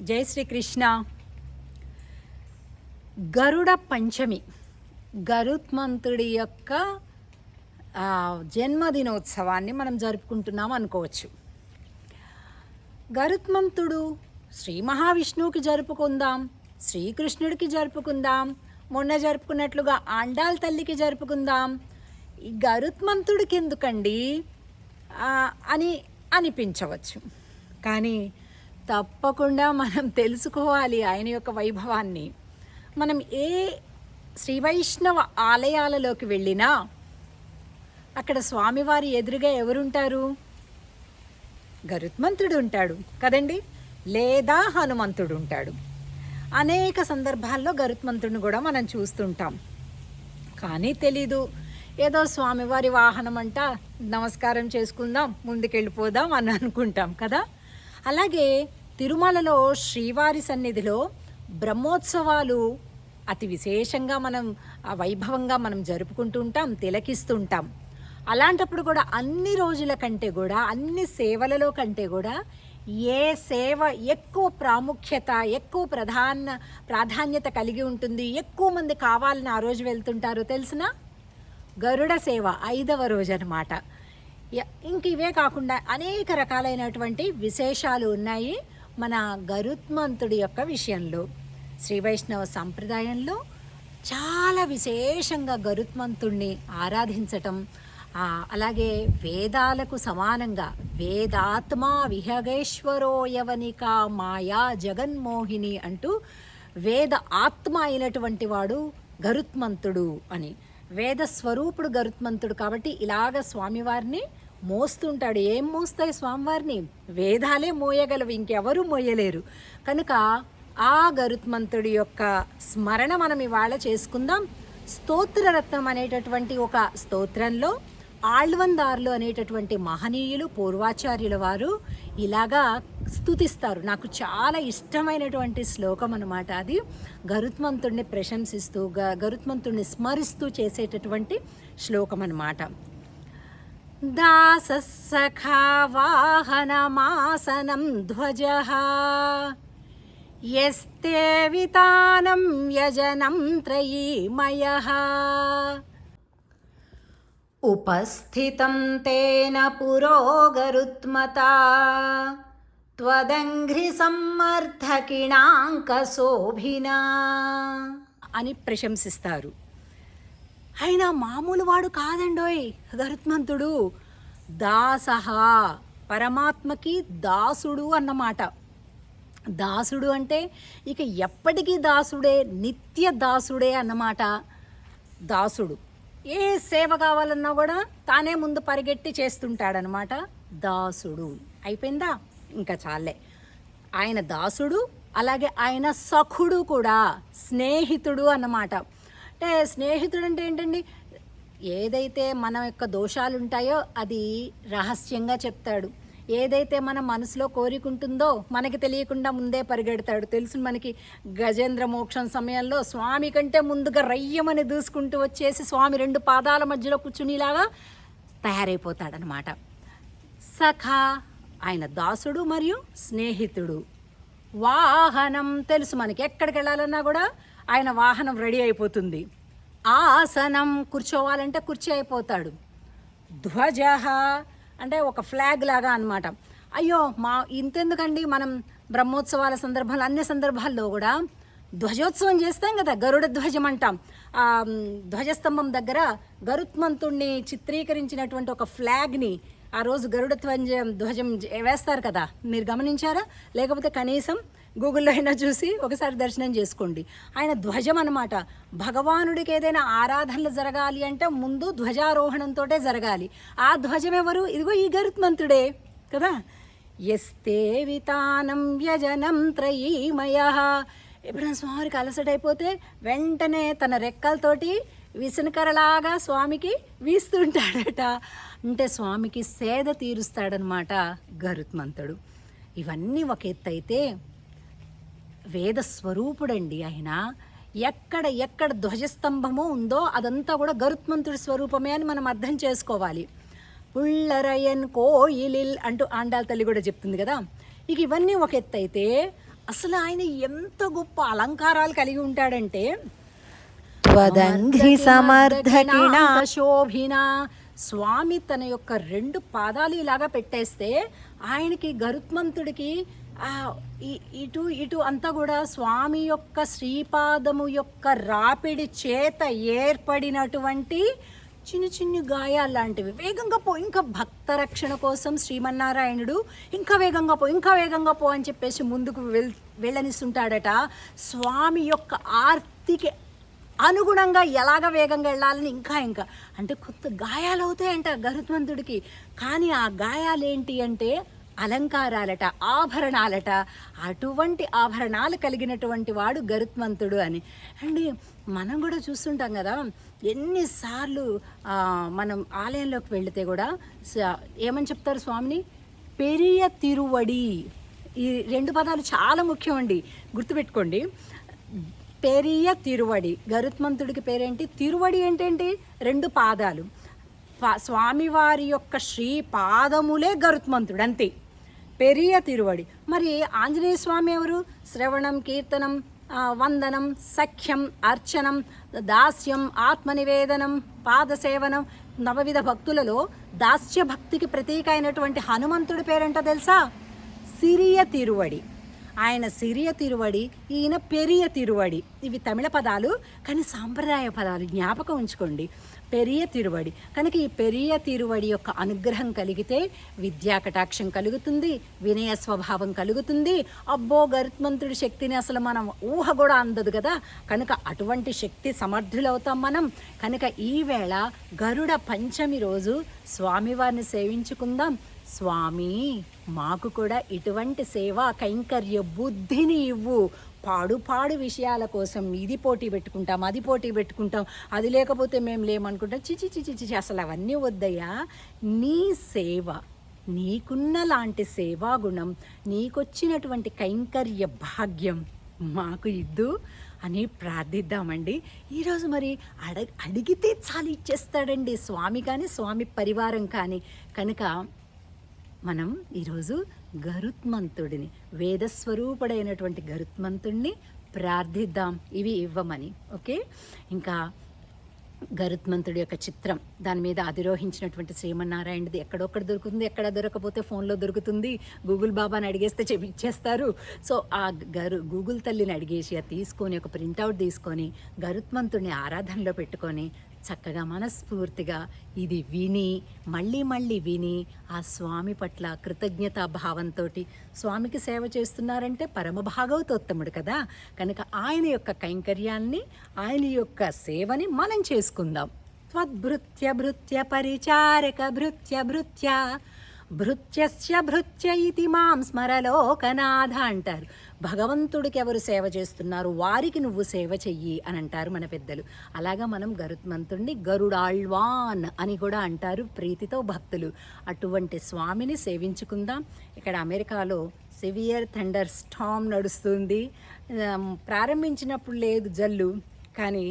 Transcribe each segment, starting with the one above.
జై శ్రీకృష్ణ. గరుడ పంచమి గరుత్మంతుడి యొక్క జన్మదినోత్సవాన్ని మనం జరుపుకుంటున్నాం అనుకోవచ్చు. గరుత్మంతుడు శ్రీ మహావిష్ణువుకి జరుపుకుందాం శ్రీకృష్ణుడికి జరుపుకుందాం మొన్న జరుపుకున్నట్లుగా ఆండాల్ తల్లికి జరుపుకుందాం. ఈ గరుత్మంతుడికి ఎందుకండి? అని అనిపించవచ్చు. కానీ తప్పకుండా మనం తెలుసుకోవాలి ఆయన యొక్క వైభవాన్ని. మనం ఏ శ్రీ వైష్ణవ ఆలయాలలోకి వెళ్ళినా అక్కడ స్వామివారి ఎదురుగా ఎవరుంటారు? గరుత్మంతుడు ఉంటాడు కదండి? లేదా హనుమంతుడు ఉంటాడు అనేక సందర్భాల్లో గరుత్మంతుడిని కూడా మనం చూస్తుంటాం. కానీ తెలీదు. ఏదో స్వామివారి వాహనం అంట నమస్కారం చేసుకుందాం ముందుకెళ్ళిపోదాం అని అనుకుంటాం కదా? అలాగే తిరుమలలో శ్రీవారి సన్నిధిలో బ్రహ్మోత్సవాలు అతి విశేషంగా మనం వైభవంగా మనం జరుపుకుంటూ ఉంటాం తిలకిస్తుంటాం అలాంటప్పుడు కూడా అన్ని రోజుల కంటే కూడా అన్ని సేవలలో కంటే కూడా ఏ సేవ ఎక్కువ ప్రాముఖ్యత ఎక్కువ ప్రధాన ప్రాధాన్యత కలిగి ఉంటుంది ఎక్కువ మంది కావాలని ఆ రోజు వెళ్తుంటారో తెలిసిన? గరుడ సేవ ఐదవ రోజు అనమాట ఇంక ఇవే కాకుండా అనేక రకాలైనటువంటి విశేషాలు ఉన్నాయి. మన గరుత్మంతుడి యొక్క విషయంలో శ్రీ వైష్ణవ సంప్రదాయంలో చాలా విశేషంగా గరుత్మంతుణ్ణి ఆరాధించటం అలాగే వేదాలకు సమానంగా వేదాత్మా విహగేశ్వరోయవనికా మాయా జగన్మోహిని అంటూ వేద ఆత్మ అయినటువంటి వాడు గరుత్మంతుడు అని. వేద స్వరూపుడు గరుత్మంతుడు కాబట్టి ఇలాగ స్వామివారిని మోస్తుంటాడు. ఏం మోస్తాయి స్వామివారిని? వేదాలే మోయగలవు ఇంకెవరూ మోయలేరు. కనుక ఆ గరుత్మంతుడి యొక్క స్మరణ మనం ఇవాళ చేసుకుందాం. స్తోత్రరత్నం అనేటటువంటి ఒక స్తోత్రంలో ఆళ్వందార్లు అనేటటువంటి మహనీయులు పూర్వాచార్యుల వారు ఇలాగా స్తుతిస్తారు. నాకు చాలా ఇష్టమైనటువంటి శ్లోకం అనమాట అది. గరుత్మంతుడిని ప్రశంసిస్తూ గ గరుత్మంతుడిని స్మరిస్తూ చేసేటటువంటి శ్లోకం అనమాట दासस्सखा वाहनमासनं ध्वजः। यस्ते वितानं यजनं त्रयीमयः। उपस्थितं तेन पुरोगरुत्मता। त्वदङ्घ्रिसम्मर्थकिणाङ्कशोभिना అని ప్రశంసిస్తారు ఆయన మామూలు వాడు కాదండోయ్ గరుత్మంతుడు దాసహ పరమాత్మకి దాసుడు అన్నమాట. దాసుడు అంటే ఇక ఎప్పటికీ దాసుడే నిత్య దాసుడే అన్నమాట. దాసుడు. ఏ సేవ కావాలన్నా కూడా తానే ముందు పరిగెట్టి చేస్తుంటాడనమాట దాసుడు. అయిపోయిందా? ఇంకా చాలే. ఆయన దాసుడు అలాగే ఆయన సఖుడు కూడా స్నేహితుడు అన్నమాట. అంటే స్నేహితుడు అంటే ఏంటండి? ఏదైతే మన యొక్క దోషాలు ఉంటాయో అది రహస్యంగా చెప్తాడు. ఏదైతే మన మనసులో కోరికుంటుందో మనకి తెలియకుండా ముందే పరిగెడతాడు. తెలుసు మనకి గజేంద్ర మోక్షం సమయంలో స్వామి కంటే ముందుగా రయ్యమని దూసుకుంటూ వచ్చేసి స్వామి రెండు పాదాల మధ్యలో కూర్చునిలాగా తయారైపోతాడనమాట. సఖా ఆయన దాసుడు మరియు స్నేహితుడు. వాహనం తెలుసు మనకి ఎక్కడికి వెళ్ళాలన్నా కూడా ఆయన వాహనం రెడీ అయిపోతుంది. ఆసనం కూర్చోవాలంటే కుర్చీ అయిపోతాడు. ధ్వజ అంటే ఒక ఫ్లాగ్ లాగా అనమాట అయ్యో మా ఇంతెందుకండి మనం బ్రహ్మోత్సవాల సందర్భాలు అన్ని సందర్భాల్లో కూడా ధ్వజోత్సవం చేస్తాం కదా గరుడ ధ్వజం అంటాం. ధ్వజస్తంభం దగ్గర గరుత్మంతుణ్ణి చిత్రీకరించినటువంటి ఒక ఫ్లాగ్ని ఆ రోజు గరుడ ధ్వజం ధ్వజం వేస్తారు కదా. మీరు గమనించారా? లేకపోతే కనీసం గూగుల్లో అయినా చూసి ఒకసారి దర్శనం చేసుకోండి. ఆయన ధ్వజం అనమాట భగవానుడికి ఏదైనా ఆరాధనలు జరగాలి అంటే ముందు ధ్వజారోహణంతో జరగాలి. ఆ ధ్వజం ఎవరు? ఇదిగో ఈ గరుత్మంతుడే కదా? ఎస్తే వితానం వ్యజనం త్రయీమయ. ఎప్పుడైనా స్వామికి అలసటైపోతే వెంటనే తన రెక్కలతోటి విసనకరలాగా స్వామికి వీస్తుంటాడట. అంటే స్వామికి సేద తీరుస్తాడనమాట గరుత్మంతుడు. ఇవన్నీ ఒక ఎత్తు అయితే వేద స్వరూపుడండి ఆయన. ఎక్కడ ఎక్కడ ధ్వజస్తంభమో ఉందో అదంతా కూడా గరుత్మంతుడి స్వరూపమే అని మనం అర్థం చేసుకోవాలి. పుల్లరయన్ కోయిలిల్ అంటూ ఆండాల్ తల్లి కూడా చెప్తుంది కదా. ఇక ఇవన్నీ ఒక ఎత్తు అయితే అసలు ఆయన ఎంత గొప్ప అలంకారాలు కలిగి ఉంటాడంటే త్వదంఘ్రి సమర్థకిణ శోభిన స్వామి తన యొక్క రెండు పాదాలు ఇలాగా పెట్టేస్తే ఆయనకి గరుత్మంతుడికి ఇటు ఇటు అంతా కూడా స్వామి యొక్క శ్రీపాదము యొక్క రాపిడి చేత ఏర్పడినటువంటి చిన్న చిన్న గాయాలు లాంటివి. వేగంగా పో ఇంకా భక్త రక్షణ కోసం శ్రీమన్నారాయణుడు ఇంకా వేగంగా పో ఇంకా వేగంగా పో అని చెప్పేసి ముందుకు వెల్ వెళ్ళనిస్తుంటాడట. స్వామి యొక్క ఆర్తికి అనుగుణంగా ఎలాగ వేగంగా వెళ్ళాలని ఇంకా ఇంకా. అంటే కొత్త గాయాలు అవుతాయంట గరుత్మంతుడికి. కానీ ఆ గాయాలు ఏంటి అంటే అలంకారాలట ఆభరణాలట. అటువంటి ఆభరణాలు కలిగినటువంటి వాడు గరుత్మంతుడు అని. అండి మనం కూడా చూస్తుంటాం కదా ఎన్నిసార్లు మనం ఆలయంలోకి వెళితే కూడా ఏమని చెప్తారు స్వామిని? పెరియ తిరువడి. ఈ రెండు పదాలు చాలా ముఖ్యం అండి. గుర్తుపెట్టుకోండి. పెరియ తిరువడి. గరుత్మంతుడికి పేరేంటి? తిరువడి ఏంటేంటి? రెండు పాదాలు. స్వామివారి యొక్క శ్రీ పాదములే గరుత్మంతుడు అంతే. పెరియ తిరువడి. మరి ఆంజనేయ స్వామి ఎవరు? శ్రవణం కీర్తనం వందనం సఖ్యం అర్చనం దాస్యం ఆత్మనివేదనం పాదసేవనం. నవవిధ భక్తులలో దాస్య భక్తికి ప్రతీక అయినటువంటి హనుమంతుడి పేరంట తెలుసా? సిరియ తిరువడి. ఆయన సిరియ తిరువడి ఈయన పెరియ తిరువడి. ఇవి తమిళ పదాలు కానీ సాంప్రదాయ పదాలు. జ్ఞాపకం ఉంచుకోండి. పెరియ తిరువడి. కనుక ఈ పెరియ తిరువడి యొక్క అనుగ్రహం కలిగితే విద్యా కటాక్షం కలుగుతుంది వినయ స్వభావం కలుగుతుంది. అబ్బో గరుత్మంతుడి శక్తిని అసలు మనం ఊహ కూడా అందదు కదా. కనుక అటువంటి శక్తి సమర్థులవుతాం మనం. కనుక ఈవేళ గరుడ పంచమి రోజు స్వామివారిని సేవించుకుందాం. స్వామి మాకు కూడా ఇటువంటి సేవా కైంకర్య బుద్ధిని ఇవ్వు. పాడు పాడు విషయాల కోసం ఇది పోటీ పెట్టుకుంటాం అది పోటీ పెట్టుకుంటాం అది లేకపోతే మేము లేమనుకుంటాం. చిచి చిచి చిచి అసలు అవన్నీ వద్దయ్యా. నీ సేవ నీకున్న లాంటి సేవా గుణం నీకొచ్చినటువంటి కైంకర్య భాగ్యం మాకు ఇద్దు అని ప్రార్థిద్దామండి. ఈరోజు మరి అడ అడిగితే చాలు ఇచ్చేస్తాడండి స్వామి కానీ స్వామి పరివారం కానీ. కనుక మనం ఈరోజు గరుత్మంతుడిని వేదస్వరూపుడైనటువంటి గరుత్మంతుడిని ప్రార్థిద్దాం. ఇవి ఇవ్వమని ఓకే? ఇంకా గరుత్మంతుడి యొక్క చిత్రం దాని మీద అధిరోహించినటువంటి శ్రీమన్నారాయణది ఎక్కడొక్కడ దొరుకుతుంది ఎక్కడ దొరకపోతే ఫోన్లో దొరుకుతుంది గూగుల్ బాబాని అడిగేస్తే చెప్పించేస్తారు సో ఆ గరు గూగుల్ తల్లిని అడిగేసి అది తీసుకొని ఒక ప్రింటౌట్ తీసుకొని గరుత్మంతుడిని ఆరాధనలో పెట్టుకొని చక్కగా మనస్ఫూర్తిగా ఇది విని మళ్ళీ మళ్ళీ విని ఆ స్వామి పట్ల కృతజ్ఞతా భావంతో స్వామికి సేవ చేస్తున్నారంటే పరమ భాగవతోత్తముడు కదా. కనుక ఆయన యొక్క కైంకర్యాన్ని ఆయన యొక్క సేవని మనం చేసుకుందాం. త్వద్భృత్య భృత్య పరిచారక భృత్య భృత్య భృత్యస్య భృత్య ఇది మాం స్మరలోకనాథ అంటారు. భగవంతుడికి ఎవరు సేవ చేస్తున్నారు వారికి నువ్వు సేవ చెయ్యి అని అంటారు మన పెద్దలు. అలాగా మనం గరుత్మంతుణ్ణి గరుడాళ్వాన్ అని కూడా అంటారు ప్రీతితో భక్తులు. అటువంటి స్వామిని సేవించుకుందాం. ఇక్కడ అమెరికాలో సివియర్ థండర్ స్టామ్ నడుస్తుంది. ప్రారంభించినప్పుడు లేదు జల్లు కానీ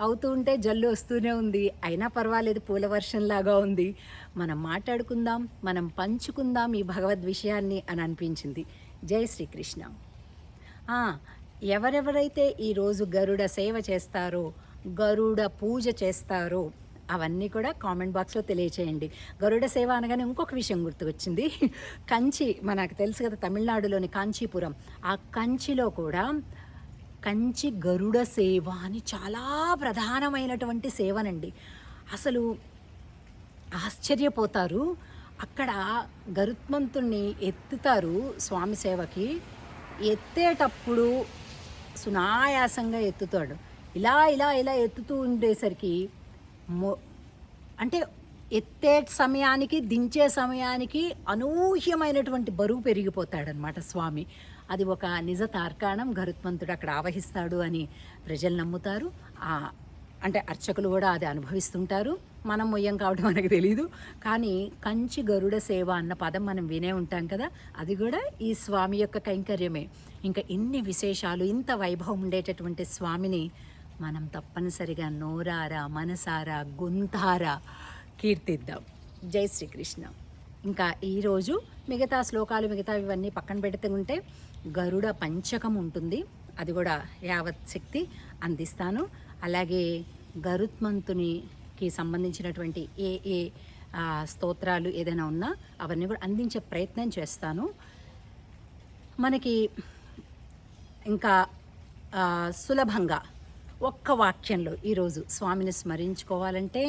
అవుతూ ఉంటే జల్లు వస్తూనే ఉంది. అయినా పర్వాలేదు పూల వర్షంలాగా ఉంది. మనం మాట్లాడుకుందాం మనం పంచుకుందాం ఈ భగవద్ విషయాన్ని అని అనిపించింది. జై శ్రీకృష్ణ. ఎవరెవరైతే ఈరోజు గరుడ సేవ చేస్తారో గరుడ పూజ చేస్తారో అవన్నీ కూడా కామెంట్ బాక్స్లో తెలియచేయండి. గరుడ సేవ అనగానే ఇంకొక విషయం గుర్తుకొచ్చింది. కంచి మనకు తెలుసు కదా తమిళనాడులోని కాంచీపురం. ఆ కంచిలో కూడా కంచి గరుడ సేవ అని చాలా ప్రధానమైనటువంటి సేవనండి. అసలు ఆశ్చర్యపోతారు. అక్కడ గరుత్మంతుణ్ణి ఎత్తుతారు స్వామి సేవకి. ఎత్తేటప్పుడు సునాయాసంగా ఎత్తుతాడు. ఇలా ఇలా ఇలా ఎత్తుతూ ఉండేసరికి మొ అంటే ఎత్తే సమయానికి దించే సమయానికి అనూహ్యమైనటువంటి బరువు పెరిగిపోతాడనమాట స్వామి. అది ఒక నిజ తార్కాణం గరుత్మంతుడు అక్కడ ఆవహిస్తాడు అని ప్రజలు నమ్ముతారు. ఆ అంటే అర్చకులు కూడా అది అనుభవిస్తుంటారు. మనం మొయ్యం కాబట్టి మనకు తెలియదు కానీ కంచి గరుడ సేవ అన్న పదం మనం వినే ఉంటాం కదా అది కూడా ఈ స్వామి యొక్క కైంకర్యమే. ఇంకా ఇన్ని విశేషాలు ఇంత వైభవం ఉండేటటువంటి స్వామిని మనం తప్పనిసరిగా నోరారా మనసారా గొంతారా కీర్తిద్దాం. జై శ్రీకృష్ణ. ఇంకా ఈరోజు మిగతా శ్లోకాలు మిగతా ఇవన్నీ పక్కన పెడితే ఉంటే గరుడ పంచకం ఉంటుంది. అది కూడా యావత్ శక్తి అందిస్తాను. అలాగే కి సంబంధించినటువంటి ఏ ఏ స్తోత్రాలు ఏదైనా ఉన్నా అవన్నీ కూడా అందించే ప్రయత్నం చేస్తాను. మనకి ఇంకా సులభంగా ఒక్క వాక్యంలో ఈరోజు స్వామిని స్మరించుకోవాలంటే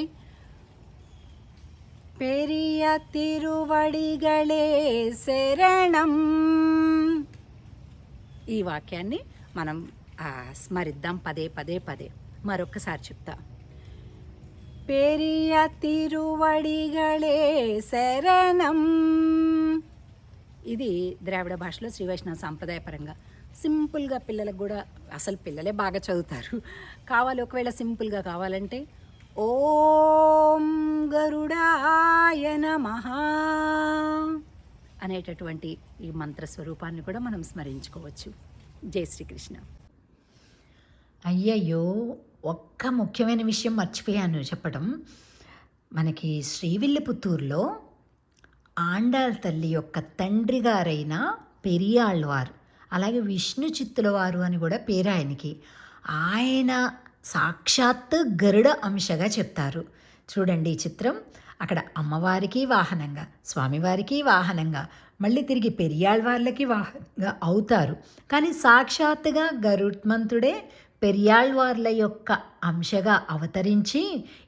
పెరియ తిరువడిగళే శరణం. ఈ వాక్యాన్ని మనం స్మరిద్దాం పదే పదే పదే. మరొక్కసారి చెప్తా. పెరియ తిరువడిగళే శరణం ఇది ద్రావిడ భాషలో శ్రీ వైష్ణవ సాంప్రదాయపరంగా సింపుల్గా పిల్లలకు కూడా అసలు పిల్లలే బాగా చదువుతారు. కావాలి ఒకవేళ సింపుల్గా కావాలంటే ఓం గరుడాయ నమః అనేటటువంటి ఈ మంత్ర స్వరూపాన్ని కూడా మనం స్మరించుకోవచ్చు. జై శ్రీకృష్ణ. అయ్యయ్యో ఒక్క ముఖ్యమైన విషయం మర్చిపోయాను చెప్పడం మనకి శ్రీవిల్లిపుత్తూరులో ఆండాల తల్లి యొక్క తండ్రి గారైన పెరియాళ్ళవారు అలాగే విష్ణు చిత్తుల వారు అని కూడా పేరు ఆయనకి. ఆయన సాక్షాత్ గరుడ అంశగా చెప్తారు. చూడండి ఈ చిత్రం. అక్కడ అమ్మవారికి వాహనంగా స్వామివారికి వాహనంగా మళ్ళీ తిరిగి పెరియాళ్ళ వాళ్ళకి వాహనంగా అవుతారు. కానీ సాక్షాత్తుగా గరుడ్మంతుడే పెరియాళ్ళవార్ల యొక్క అంశగా అవతరించి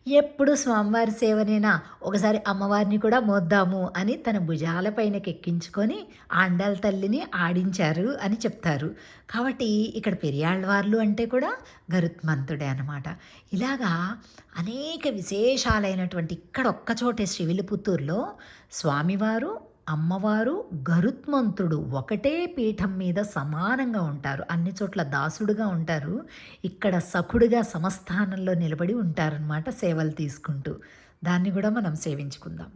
ఎప్పుడు స్వామివారి సేవనైనా ఒకసారి అమ్మవారిని కూడా మోద్దాము అని తన భుజాలపైనకి ఎక్కించుకొని ఆండాల తల్లిని ఆడించారు అని చెప్తారు. కాబట్టి ఇక్కడ పెరియాళ్ళవార్లు అంటే కూడా గరుత్మంతుడే అనమాట ఇలాగా అనేక విశేషాలైనటువంటి ఇక్కడ ఒక్కచోటే శ్రీవిలిపుత్తూరులో స్వామివారు అమ్మవారు గరుత్మంతుడు ఒకటే పీఠం మీద సమానంగా ఉంటారు. అన్ని చోట్ల దాసుడుగా ఉంటారు. ఇక్కడ సఖుడుగా సమస్థానంలో నిలబడి ఉంటారనమాట సేవలు తీసుకుంటూ. దాన్ని కూడా మనం సేవించుకుందాం.